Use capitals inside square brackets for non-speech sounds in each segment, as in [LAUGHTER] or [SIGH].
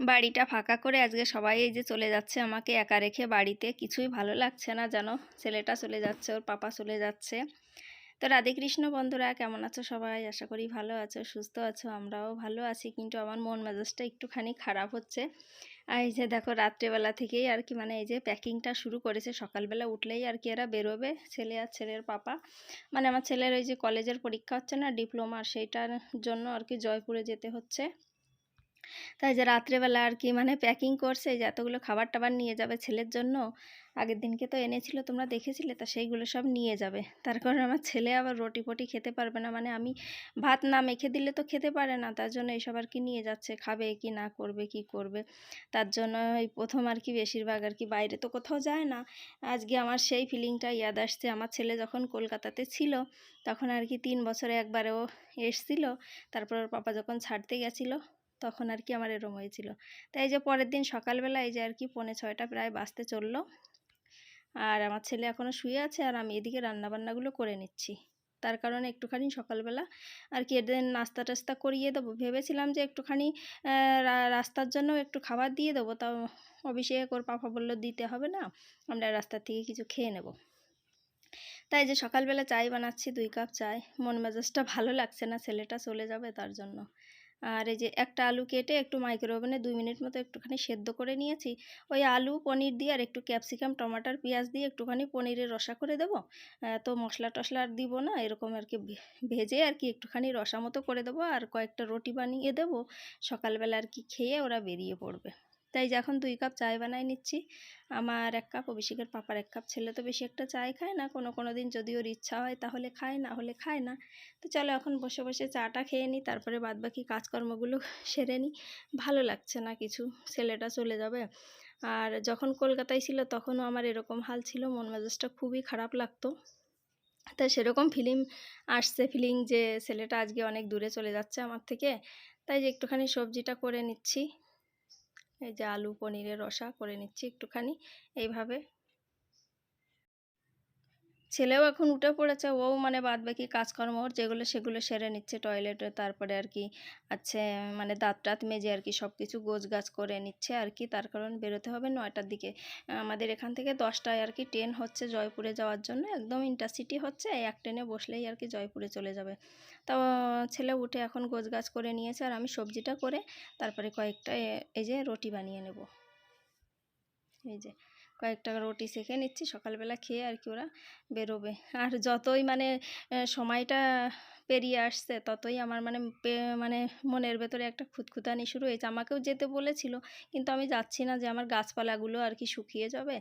বাড়িটা ফাঁকা করে আজকে সবাই এই যে চলে যাচ্ছে আমাকে একা রেখে বাড়িতে। কিছুই ভালো লাগছে না যেন ছেলেটা চলে যাচ্ছে, ওর পাপা চলে যাচ্ছে। তো রাধে কৃষ্ণ বন্ধুরা, কেমন আছো সবাই? আশা করি ভালো আছো, সুস্থ আছো, আমরাও ভালো আছি। কিন্তু আমার মন মেজাজটা একটুখানি খারাপ হচ্ছে। আর এই যে দেখো, রাত্রেবেলা থেকেই আর কি মানে এই যে প্যাকিংটা শুরু করেছে। সকালবেলা উঠলেই আর কি এরা বেরোবে, ছেলে আর ছেলের পাপা। মানে আমার ছেলের ওই যে কলেজের পরীক্ষা হচ্ছে না ডিপ্লোমা সেইটার জন্য আর কি জয়পুরে যেতে হচ্ছে। তাই যে রাত্রেবেলা আর কি মানে প্যাকিং করছে যে এতগুলো খাবার টাবার নিয়ে যাবে ছেলের জন্য। আগের দিনকে তো এনেছিল, তোমরা দেখেছিলে, তা সেইগুলো সব নিয়ে যাবে। তার কারণে আমার ছেলে আবার রুটি ফটি খেতে পারবে না মানে আমি ভাত না মেখে দিলে তো খেতে পারে না, তার জন্য এইসব আর কি নিয়ে যাচ্ছে, খাবে কি না করবে, কি করবে। তার জন্য এই প্রথম আর কি বেশিরভাগ আর কি বাইরে তো কোথাও যায় না। আজকে আমার সেই ফিলিংটা ইয়াদ আসছে, আমার ছেলে যখন কলকাতাতে ছিল, তখন আর কি তিন বছরে একবারেও এসছিল, তারপর পাপা যখন ছাড়তে গেছিল তখন আর কি আমার এরম হয়েছিল। তাই যে পরের দিন সকালবেলা এই যে আর কি পৌনে ছয়টা প্রায় বাজতে চলল। আর আমার ছেলে এখনও শুয়ে আছে আর আমি এদিকে রান্নাবান্নাগুলো করে নিচ্ছি। তার কারণে একটুখানি সকালবেলা আর কি এদের নাস্তা টাস্তা করিয়ে দেবো। ভেবেছিলাম যে একটুখানি রাস্তার জন্য একটু খাবার দিয়ে দেবো। তাও অভিষেক ওর পাপা বলল, দিতে হবে না, আমরা রাস্তার থেকে কিছু খেয়ে নেব। তাই যে সকালবেলা চাই বানাচ্ছি, দুই কাপ চাই। মন মেজাজটা ভালো লাগছে না, ছেলেটা চলে যাবে তার জন্য। আর এই যে একটা আলু কেটে একটু মাইক্রো ওভেনে দুই মিনিট মতো একটুখানি সেদ্ধ করে নিয়েছি। ওই আলু, পনির দিয়ে আর একটু ক্যাপসিকাম টমাটার পেঁয়াজ দিয়ে একটুখানি পনিরের রসা করে দেবো। তো মশলা টশলা আর দিব না, এরকম আর কি ভেজে আর কি একটুখানি রসা মতো করে দেবো। আর কয়েকটা রুটি বানিয়ে দেবো। সকালবেলা আর কি খেয়ে ওরা বেরিয়ে পড়বে। তাই যখন দুই কাপ চায় বানাই নিচ্ছি। আমার এক কাপ, অভিষেকের পাপার এক কাপ। ছেলে তো বেশি একটা চায় খায় না, কোনো কোনো দিন যদি ওর ইচ্ছা হয় তাহলে খায়, না হলে খায় না। তো চলো এখন বসে বসে চাটা খেয়ে নিই, তারপরে বাদবাকি কাজকর্মগুলো [LAUGHS] সেরে নিই। ভালো লাগছে না কিছু, ছেলেটা চলে যাবে। আর যখন কলকাতায় ছিল তখনও আমার এরকম হাল ছিল, মন মেজাজটা খুবই খারাপ লাগতো। তা সেরকম ফিলিং আসছে, ফিলিং যে ছেলেটা আজকে অনেক দূরে চলে যাচ্ছে আমার থেকে। তাই যে একটুখানি সবজিটা করে নিচ্ছি। এই যে আলু পনিরের রসা করে নিচ্ছি একটুখানি। এইভাবে ছেলেও এখন উঠে পড়েছে ও মানে বাদ বাকি কাজকর্ম ওর যেগুলো সেগুলো সেরে নিচ্ছে টয়লেটে তারপরে আর কি আছে মানে দাঁত টাত মেজে আর কি সব কিছু গোছ গাছ করে নিচ্ছে আর কি, তার কারণ বেরোতে হবে নয়টার দিকে। আমাদের এখান থেকে দশটায় আর কি ট্রেন হচ্ছে জয়পুরে যাওয়ার জন্য, একদম ইন্টারসিটি হচ্ছে, এক ট্রেনে বসলেই আর কি জয়পুরে চলে যাবে। তো, ছেলে উঠে এখন গোছ গাছ করে নিয়েছে আর আমি সবজিটা করে, তারপরে কয়েকটা এই যে রুটি বানিয়ে নেব। এই যে। কয়েকটা রুটি সেঁকে নিচ্ছি সকালবেলা খেয়ে আর কি ওরা বেরোবে। আর যতই মানে সময়টা পেরিয়ে আসছে, ততই আমার মানে মানে মনের ভেতরে একটা খুঁতখুতানি শুরু হয়েছে। আমাকেও যেতে বলেছিল, কিন্তু আমি যাচ্ছি না যে আমার গাছপালাগুলো আর কি শুকিয়ে যাবে।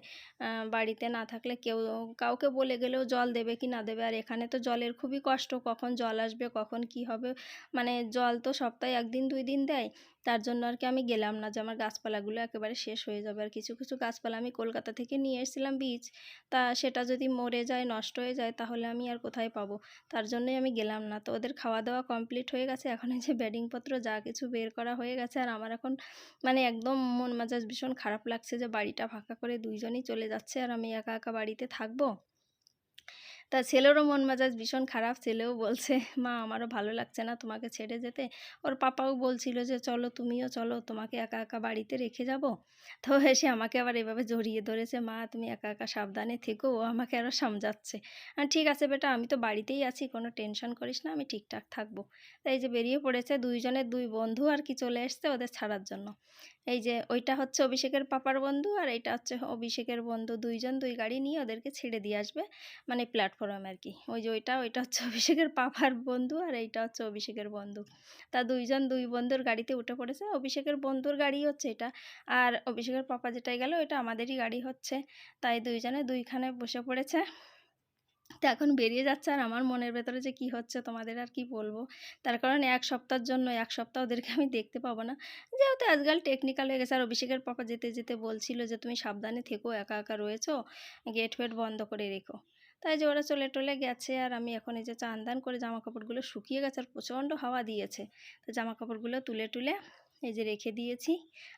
বাড়িতে না থাকলে কেউ, কাউকে বলে গেলেও জল দেবে কি না দেবে? আর এখানে তো জলের খুবই কষ্ট, কখন জল আসবে, কখন কি হবে? মানে জল তো সপ্তাহে একদিন, দুই দিন দেয়। তার জন্য আর কি আমি গেলাম না যে আমার গাছপালাগুলো একেবারে শেষ হয়ে যাবে। আর কিছু কিছু গাছপালা আমি কলকাতা থেকে নিয়ে এসেছিলাম বীজ তা সেটা যদি মরে যায়, নষ্ট হয়ে যায়, তাহলে আমি আর কোথায় পাবো? তার জন্যই আমি গেলাম না। তো ওদের খাওয়া দাওয়া কমপ্লিট হয়ে গেছে। এখন এই যে ব্যাডিংপত্র যা কিছু বের করা হয়ে গেছে আর আমার এখন মানে একদম মন মেজাজ ভীষণ খারাপ লাগছে যে বাড়িটা ফাঁকা করে দুইজনই চলে যাচ্ছে আর আমি একা একা বাড়িতে থাকব। তা ছেলেরও মন মেজাজ ভীষণ খারাপ, ছেলেও বলছে, মা, আমারও ভালো লাগছে না তোমাকে ছেড়ে যেতে। ওর পাপাও বলছিল যে, চলো তুমিও চলো, তোমাকে একা একা বাড়িতে রেখে যাব। তো এসে আমাকে আবার এভাবে জড়িয়ে ধরেছে, মা, তুমি একা একা সাবধানে থেকো, ও আমাকে আরও সামজাচ্ছে। আর ঠিক আছে বেটা, আমি তো বাড়িতেই আছি, কোনো টেনশন করিস না, আমি ঠিকঠাক থাকব। তাই যে বেরিয়ে পড়েছে, দুইজনের দুই বন্ধু আর কি চলে এসছে ওদের ছাড়ার জন্য। এই যে ওইটা হচ্ছে অভিষেকের পাপার বন্ধু আর এইটা হচ্ছে অভিষেকের বন্ধু দুইজন, দুই গাড়ি নিয়ে ওদেরকে ছেড়ে দিয়ে আসবে মানে প্ল্যাটফর্মে আর কি ওই যে ওইটা ওইটা হচ্ছে অভিষেকের পাপার বন্ধু আর এইটা হচ্ছে অভিষেকের বন্ধু। তা দুইজন, দুই বন্ধুর গাড়িতে উঠে পড়েছে, অভিষেকের বন্ধুর গাড়ি হচ্ছে এটা। আর অভিষেকের পাপা যেটাই গেল এটা আমাদেরই গাড়ি হচ্ছে। তাই দুইজনে দুইখানে বসে পড়েছে। তো এখন বেরিয়ে যাচ্ছে আর আমার মনের ভেতরে যে কি হচ্ছে তোমাদের আর কি বলব। তার কারণ এক সপ্তাহের জন্য, এক সপ্তাহ ওদেরকে আমি দেখতে পাবো না। যেহেতু আজকাল টেকনিক্যাল হয়ে গেছে, আর অভিষেকের পাপা যেতে যেতে বলছিল যে, তুমি সাবধানে থেকো, একা একা রয়েছো গেট ফেট বন্ধ করে রেখো। তাই যে ওরা চলে টলে গেছে আর আমি এখন এই যে চান করে জামা কাপড়গুলো শুকিয়ে গেছে আর প্রচণ্ড হাওয়া দিয়েছে। তো জামা কাপড়গুলো তুলে তুলে এই যে রেখে দিয়েছি।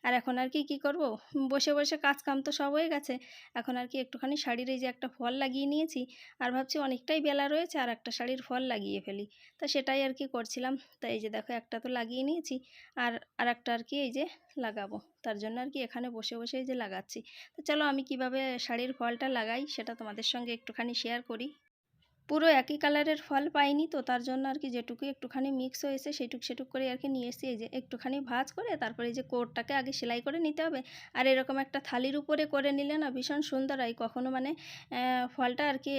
আর এখন আর কি, কী করব? বসে বসে কাজ কাম তো সব হয়ে গেছে। এখন আর কি একটুখানি শাড়ির এই যে একটা ফল লাগিয়ে নিয়েছি। আর ভাবছি অনেকটাই বেলা রয়েছে আর একটা শাড়ির ফল লাগিয়ে ফেলি। তা সেটাই আর কি করছিলাম। তা এই যে দেখো একটা তো লাগিয়ে নিয়েছি। আর আর একটা আর কি এই যে লাগাবো। তার জন্য আর কি এখানে বসে বসে এই যে লাগাচ্ছি। তো চলো আমি কীভাবে শাড়ির ফলটা লাগাই সেটা তোমাদের সঙ্গে একটুখানি শেয়ার করি। পুরো একই কালারের ফল পাইনি তো, তার জন্য আর কি যেটুকু একটুখানি মিক্স হয়েছে সেটুক সেটুক করে আর কি নিয়ে এসে এই যে একটুখানি ভাজ করে তারপরে এই যে কোটটাকে আগে সেলাই করে নিতে হবে। আর এরকম একটা থালির উপরে করে নিলে না ভীষণ সুন্দর হয়, কখনো মানে ফলটা আর কি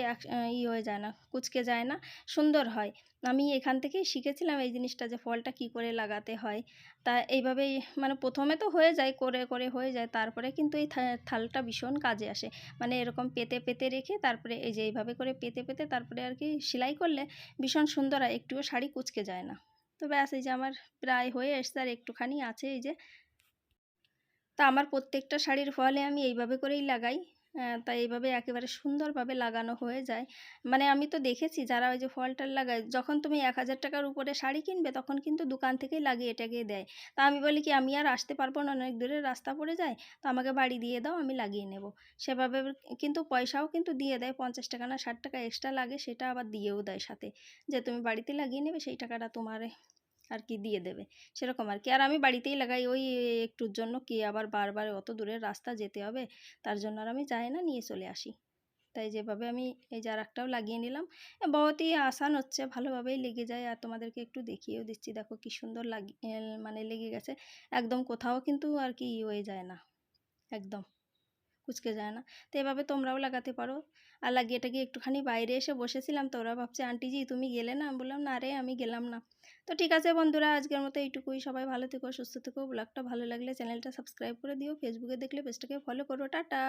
ই হয়ে যায় না, কুচকে যায় না, সুন্দর হয়। আমি এখান থেকেই শিখেছিলাম এই জিনিসটা যে ফলটা কি করে লাগাতে হয়। তা এইভাবেই মানে প্রথমে তো হয়ে যায়, করে করে হয়ে যায়, তারপরে কিন্তু এই থালটা ভীষণ কাজে আসে। মানে এরকম পেতে পেতে রেখে তারপরে এই যে এইভাবে করে পেতে পেতে তারপরে আর কি সেলাই করলে ভীষণ সুন্দর হয়, একটুও শাড়ি কুচকে যায় না। তো ব্যাস, এই যে আমার প্রায় হয়ে এসছে আর একটুখানি আছে এই যে। তা আমার প্রত্যেকটা শাড়ির ফলে আমি এইভাবে করেই লাগাই। তাই এইভাবে একেবারে সুন্দরভাবে লাগানো হয়ে যায়। মানে আমি তো দেখেছি যারা ওই যে ফল টল লাগায়, যখন তুমি এক হাজার টাকার উপরে শাড়ি কিনবে, তখন কিন্তু দোকান থেকেই লাগিয়ে এটাকে দেয়। তা আমি বলি কি, আমি আর আসতে পারব না, অনেক দূরের রাস্তা পড়ে যায়, তো আমাকে বাড়ি দিয়ে দাও, আমি লাগিয়ে নেব। সেভাবে কিন্তু পয়সাও কিন্তু দিয়ে দেয়, পঞ্চাশ টাকা না ষাট টাকা এক্সট্রা লাগে, সেটা আবার দিয়েও দেয় সাথে। যে তুমি বাড়িতে লাগিয়ে নেবে, সেই টাকাটা তোমার আর কি দিয়ে দেবে। সেরকম আর কি আর আমি বাড়িতেই লাগাই। ওই একটুর জন্য কি আবার বারবার অত দূরের রাস্তা যেতে হবে? তার জন্য আর আমি যাই না নিয়ে চলে আসি। তাই যেভাবে আমি এই যে একটাও লাগিয়ে নিলাম। বহুতই আসান হচ্ছে, ভালোভাবেই লেগে যায়। আর তোমাদেরকে একটু দেখিয়েও দিচ্ছি। দেখো কি সুন্দর লাগি মানে লেগে গেছে। একদম কোথাও কিন্তু আর কি হয়ে যায় না। একদম। কুচকে যায় না। তো এভাবে তোমরাও লাগাতে পারো। আর লাগিয়ে টাকি একটুখানি বাইরে এসে বসেছিলাম তো ওরা ভাবছে আন্টিজি তুমি গেলে না? আমি বললাম, না রে, আমি গেলাম না। তো ঠিক আছে বন্ধুরা, আজকের মতো এইটুকুই। সবাই ভালো থেকো, সুস্থ থেকো। ব্লগটা ভালো লাগলে চ্যানেলটা সাবস্ক্রাইব করে দিও। ফেসবুকে দেখলে পেজটাকে ফলো করো। টাটা!